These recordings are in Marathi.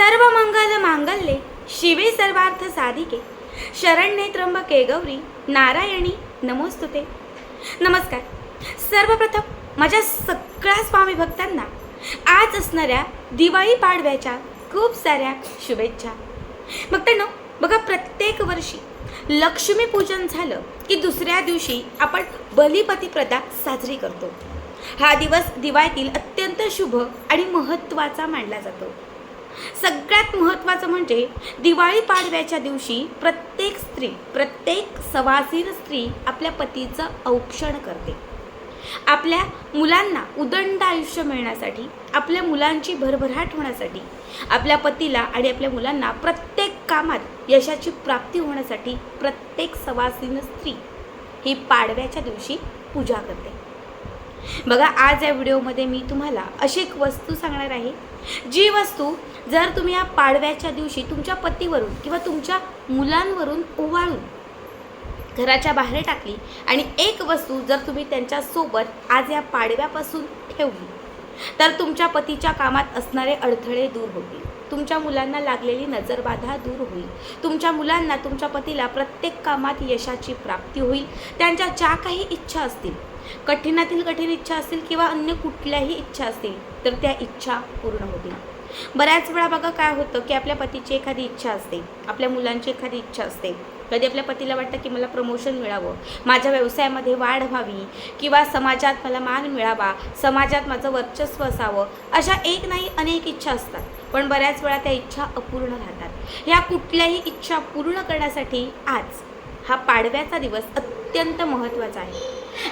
सर्व मंगल मांगल्ये शिवे सर्वार्थ साधिके. शरण्ये त्र्यंबके गौरी नारायणी नमोस्तुते. नमस्कार. सर्वप्रथम माझ्या सगळ्या स्वामी भक्तांना आज असणाऱ्या दिवाळी पाडव्याच्या खूप साऱ्या शुभेच्छा. भक्तांनो बघा प्रत्येक वर्षी लक्ष्मीपूजन झालं की दुसऱ्या दिवशी आपण बलिपतीप्रदा साजरी करतो. हा दिवस दिवाळीतील अत्यंत शुभ आणि महत्त्वाचा मानला जातो. सगळ्यात महत्त्वाचं म्हणजे दिवाळी पाडव्याच्या दिवशी प्रत्येक स्त्री प्रत्येक सवासीन स्त्री आपल्या पतीचं औक्षण करते. आपल्या मुलांना उदंड आयुष्य मिळण्यासाठी आपल्या मुलांची भरभराट होण्यासाठी आपल्या पतीला आणि आपल्या मुलांना प्रत्येक कामात यशाची प्राप्ती होण्यासाठी प्रत्येक सवासीन स्त्री ही पाडव्याच्या दिवशी पूजा करते. बघा आज या व्हिडिओमध्ये मी तुम्हाला अशी एक वस्तू सांगणार आहे जी वस्तू जर तुम्ही या पाडव्याच्या दिवशी तुमच्या पतीवरून किंवा तुमच्या मुलांवरून ओवाळून घराच्या बाहेर टाकली आणि एक वस्तू जर तुम्ही त्यांच्यासोबत आज या पाडव्यापासून ठेवली तर तुमच्या पतीच्या कामात असणारे अडथळे दूर होतील. तुमच्या मुलांना लागलेली नजरबाधा दूर होईल. तुमच्या मुलांना तुमच्या पतीला प्रत्येक कामात यशाची प्राप्ती होईल. त्यांच्या ज्या काही इच्छा असतील कठीणातील कठीण इच्छा असतील किंवा अन्य कुठल्याही इच्छा असतील तर त्या इच्छा पूर्ण होतील. बऱ्याच वेळा बघा काय होतं की आपल्या पतीची एखादी इच्छा असते आपल्या मुलांची एखादी इच्छा असते. कधी आपल्या पतीला वाटतं की मला प्रमोशन मिळावं माझ्या व्यवसायामध्ये वाढ व्हावी किंवा समाजात मला मान मिळावा समाजात माझं वर्चस्व असावं अशा एक नाही अनेक इच्छा असतात. पण बऱ्याच वेळा त्या इच्छा अपूर्ण राहतात. ह्या कुठल्याही इच्छा पूर्ण करण्यासाठी आज हा पाडव्याचा दिवस अत्यंत महत्त्वाचा आहे.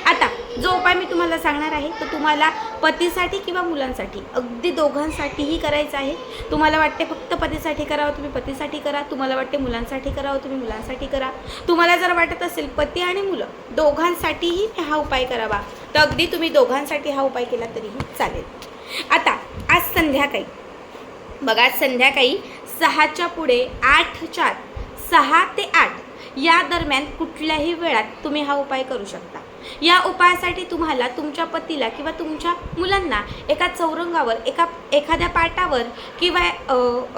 आता जो उपाय मी तुम्हाला सांगणार आहे तो तुम्हाला पतीसाठी किंवा मुलांसाठी अगदी दोघांसाठीही करायचा आहे. तुम्हाला वाटते फक्त पतीसाठी करावं तुम्ही पतीसाठी करा. तुम्हाला वाटते मुलांसाठी करावं तुम्ही मुलांसाठी करा. तुम्हाला जर वाटत असेल पती आणि मुलं दोघांसाठीही हा उपाय करावा तर अगदी तुम्ही दोघांसाठी हा उपाय केला तरीही चालेल. आता आज संध्याकाळी. बघा आज संध्याकाळी सहाच्या पुढे आठच्या चार सहा ते आठ. या दरम्यान कुठल्याही वेळात तुम्ही हा उपाय करू शकता. या उपायासाठी तुम्हाला तुमच्या पतीला किंवा तुमच्या मुलांना एका चौरंगावर एका एखाद्या पाटावर किंवा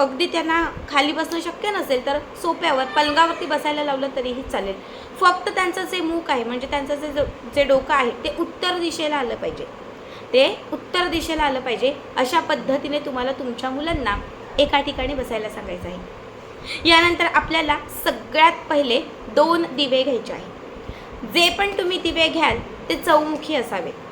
अगदी त्यांना खाली बसणं शक्य नसेल तर सोप्यावर पलंगावरती बसायला लावलं तरीही चालेल. फक्त त्यांचं जे मूक आहे म्हणजे त्यांचं जे जे डोकं आहे ते उत्तर दिशेला आलं पाहिजे. ते उत्तर दिशेला आलं पाहिजे अशा पद्धतीने तुम्हाला तुमच्या मुलांना एका ठिकाणी बसायला सांगायचं आहे. यानंतर आपल्याला सगळ्यात पहिले दोन दिवे घ्यायचे आहे जे पण तुम्ही दिवे घ्याल ते चौमुखी असावेत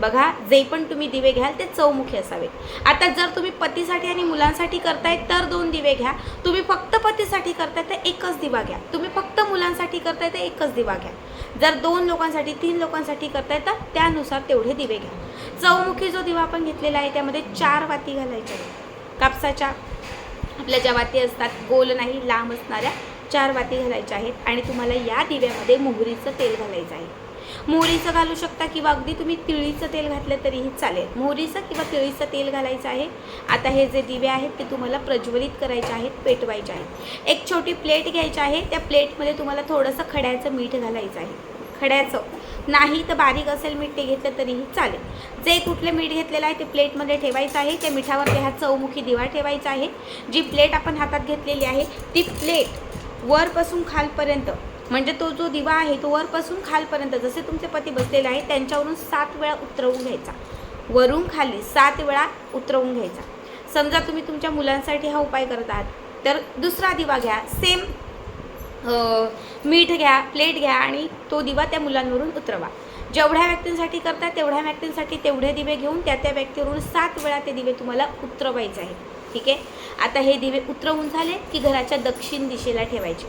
बघा जे पण तुम्ही दिवे घ्याल ते चौमुखी असावेत आता जर तुम्ही पतीसाठी आणि मुलांसाठी करताय तर दोन दिवे घ्या. तुम्ही फक्त पतीसाठी करताय तर एकच दिवा घ्या. तुम्ही फक्त मुलांसाठी करताय तर एकच दिवा घ्या. जर दोन लोकांसाठी तीन लोकांसाठी करताय तर त्यानुसार तेवढे दिवे घ्या. चौमुखी जो दिवा आपण घेतलेला आहे त्यामध्ये चार वाती घालायच्या आहेत. कापसाच्या. आपल्या ज्या वाती असतात गोल नाही लांब असणाऱ्या चार वाती घालायच्या आहेत आणि तुम्हाला या दिव्यामध्ये मोहरीचं तेल घालायचं आहे. मोहरीचं घालू शकता किंवा अगदी तुम्ही तिळीचं तेल घातलं तरीही चालेल. मोहरीचं किंवा तिळीचं तेल घालायचं आहे. आता हे जे दिवे आहेत ते तुम्हाला प्रज्वलित करायचे आहेत पेटवायचे आहेत. एक छोटी प्लेट घ्यायची आहे. त्या प्लेटमध्ये तुम्हाला थोडंसं खड्याचं मीठ घालायचं आहे. खड्याचं. नाही तर बारीक असेल मीठ ते घेतलं तरीही चालेल. जे कुठलं मीठ घेतलेलं आहे ते प्लेटमध्ये ठेवायचं आहे. त्या मिठावरती हा चौमुखी दिवा ठेवायचा आहे. जी प्लेट आपण हातात घेतलेली आहे ती प्लेट वरपासून खालपर्यंत म्हणजे तो जो दिवा आहे तो वरपासून खालपर्यंत जसे तुमचे पती बसलेले आहे त्यांच्यावरून सात वेळा उतरवून घ्यायचा. वरून खाली सात वेळा उतरवून घ्यायचा. समजा तुम्ही तुमच्या मुलांसाठी हा उपाय करत आहात तर दुसरा दिवा घ्या. सेम मीठ घ्या प्लेट घ्या आणि तो दिवा त्या मुलांवरून उतरवा. जेवढ्या व्यक्तींसाठी करता तेवढ्या व्यक्तींसाठी तेवढे दिवे घेऊन त्या त्या व्यक्तीवरून सात वेळा ते दिवे तुम्हाला उतरवायचे आहे ठीक आहे? आता हे दिवे उतरवून झाले की घराच्या दक्षिण दिशेला ठेवायचे.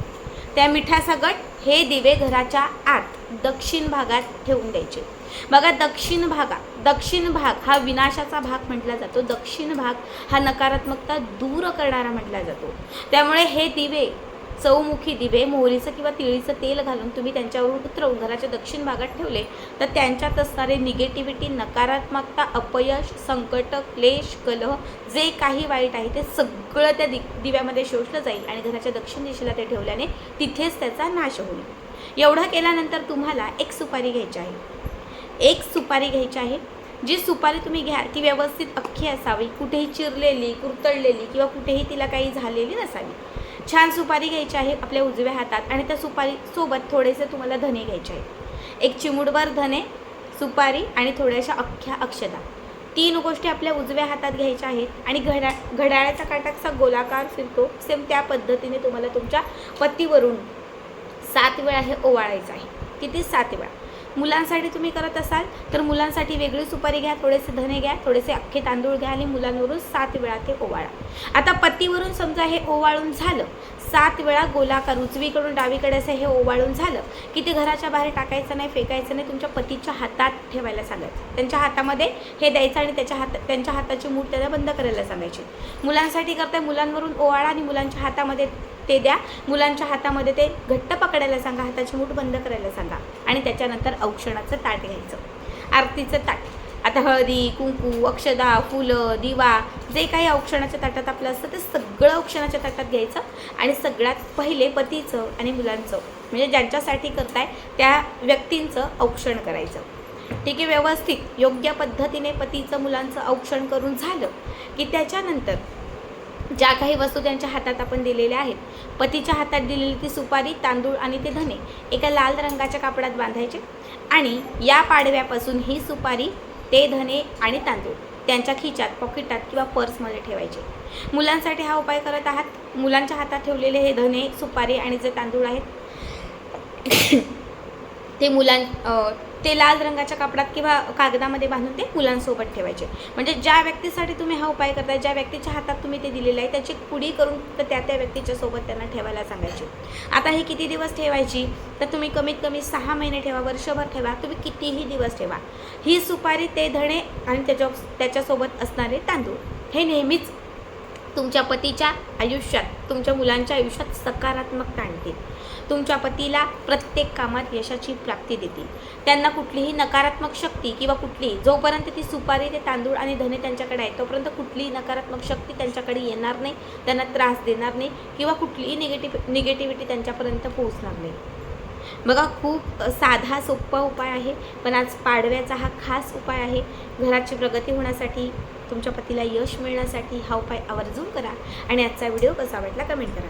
त्या मिठासकट हे दिवे घराच्या आत दक्षिण भागात ठेवून द्यायचे. बघा दक्षिण भागा दक्षिण भाग हा विनाशाचा भाग म्हटला जातो. दक्षिण भाग हा नकारात्मकता दूर करणारा म्हटला जातो. त्यामुळे हे दिवे चौमुखी दिवे मोहरीचं किंवा तिळीचं तेल घालून तुम्ही त्यांच्यावर उतरवून घराच्या दक्षिण भागात ठेवले तर त्यांच्यात असणारे निगेटिव्हिटी नकारात्मकता अपयश संकट क्लेश कलह जे काही वाईट आहे ते सगळं त्या दि दिव्यामध्ये शोषलं जाईल आणि घराच्या दक्षिण दिशेला ते ठेवल्याने तिथेच त्याचा नाश होईल. एवढं केल्यानंतर तुम्हाला एक सुपारी घ्यायची आहे. एक सुपारी घ्यायची आहे जी सुपारी तुम्ही घ्या ती व्यवस्थित अख्खी असावी. कुठेही चिरलेली कुरतडलेली किंवा कुठेही तिला काही झालेली नसावी. छान सुपारी घ्यायची आहे आपल्या उजव्या हातात आणि त्या सुपारीसोबत थोडेसे तुम्हाला धने घ्यायचे आहेत. एक चिमुडभर धने सुपारी आणि थोड्याशा अख्ख्या अक्षता तीन गोष्टी आपल्या उजव्या हातात घ्यायच्या आहेत आणि घड्या घड्याळाचा काटा कसा गोलाकार फिरतो. सेम त्या पद्धतीने तुम्हाला तुमच्या पत्तीवरून सात वेळा हे ओवाळायचं आहे. किती? सात वेळा. मुलांसाठी तुम्ही करत असाल तर मुलांसाठी वेगळी सुपारी घ्या थोडेसे धने घ्या थोडेसे अख्खे तांदूळ घ्या आणि मुलांवरून सात वेळा ते ओवाळा. आता पतीवरून समजा हे ओवाळून झालं सात वेळा गोलाकार उजवीकडून डावीकडे असं हे ओवाळून झालं की ते घराच्या बाहेर टाकायचं नाही फेकायचं नाही तुमच्या पतीच्या हातात ठेवायला सांगायचं. त्यांच्या हातामध्ये हे द्यायचं आणि त्याच्या हात त्यांच्या हाताची मूठ त्याला बंद करायला सांगायची. मुलांसाठी करताय मुलांवरून ओवाळा आणि मुलांच्या हातामध्ये ते द्या. मुलांच्या हातामध्ये ते घट्ट पकडायला सांगा हाताची मूठ बंद करायला सांगा आणि त्याच्यानंतर औक्षणाचं ताट घ्यायचं. आरतीचं ताट. आता हळदी कुंकू अक्षदा फुलं दिवा जे काही औक्षणाच्या ताटात आपलं असतं ते सगळं औक्षणाच्या ताटात घ्यायचं आणि सगळ्यात पहिले पतीचं आणि मुलांचं म्हणजे ज्यांच्यासाठी करताय त्या व्यक्तींचं औक्षण करायचं. ठीक आहे व्यवस्थित योग्य पद्धतीने पतीचं मुलांचं औक्षण करून झालं की त्याच्यानंतर ज्या काही वस्तू त्यांच्या हातात आपण दिलेल्या आहेत पतीच्या हातात दिलेली ती सुपारी तांदूळ आणि ते धने एका लाल रंगाच्या कापडात बांधायचे आणि या पाडव्यापासून ही सुपारी ते धने आणि तांदूळ त्यांच्या खिच्यात पॉकेटात किंवा पर्समध्ये ठेवायचे. मुलांसाठी हा उपाय करत आहात? मुलांच्या हातात ठेवलेले हे धने सुपारी आणि जे तांदूळ आहेत ते मुलां ते लाल रंगाच्या कापडात किंवा कागदामध्ये बांधून ते मुलांसोबत ठेवायचे. म्हणजे ज्या व्यक्तीसाठी तुम्ही हा उपाय करताय ज्या व्यक्तीच्या हातात तुम्ही ते दिलेलं आहे त्याची कुडी करून तर त्या त्या व्यक्तीच्या सोबत त्यांना ठेवायला सांगायचे. आता हे किती दिवस ठेवायची? तर तुम्ही कमीत कमी सहा महिने ठेवा वर्षभर ठेवा तुम्ही कितीही दिवस ठेवा. ही सुपारी ते धणे आणि त्याच्या त्याच्यासोबत असणारे तांदूळ. हे नेहमीच तुमच्या पतीच्या आयुष्यात तुमच्या मुलांच्या आयुष्यात सकारात्मकता आणतील. तुमच्या पतीला प्रत्येक कामात यशाची प्राप्ती देतील. त्यांना कुठलीही नकारात्मक शक्ती किंवा कुठली जोपर्यंत ती सुपारी ते तांदूळ आणि धने त्यांच्याकडे आहे तोपर्यंत कुठलीही नकारात्मक शक्ती त्यांच्याकडे येणार नाही त्यांना त्रास देणार नाही किंवा कुठलीही निगेटिव्ह निगेटिव्हिटी त्यांच्यापर्यंत पोहोचणार नाही. बघा खूप साधा सोपा उपाय आहे पण आज पाडव्याचा हा खास उपाय आहे. घराची प्रगती होण्यासाठी तुमच्या पतीला यश मिळण्यासाठी हा उपाय आवर्जून करा आणि आजचा व्हिडिओ कसा वाटला कमेंट करा.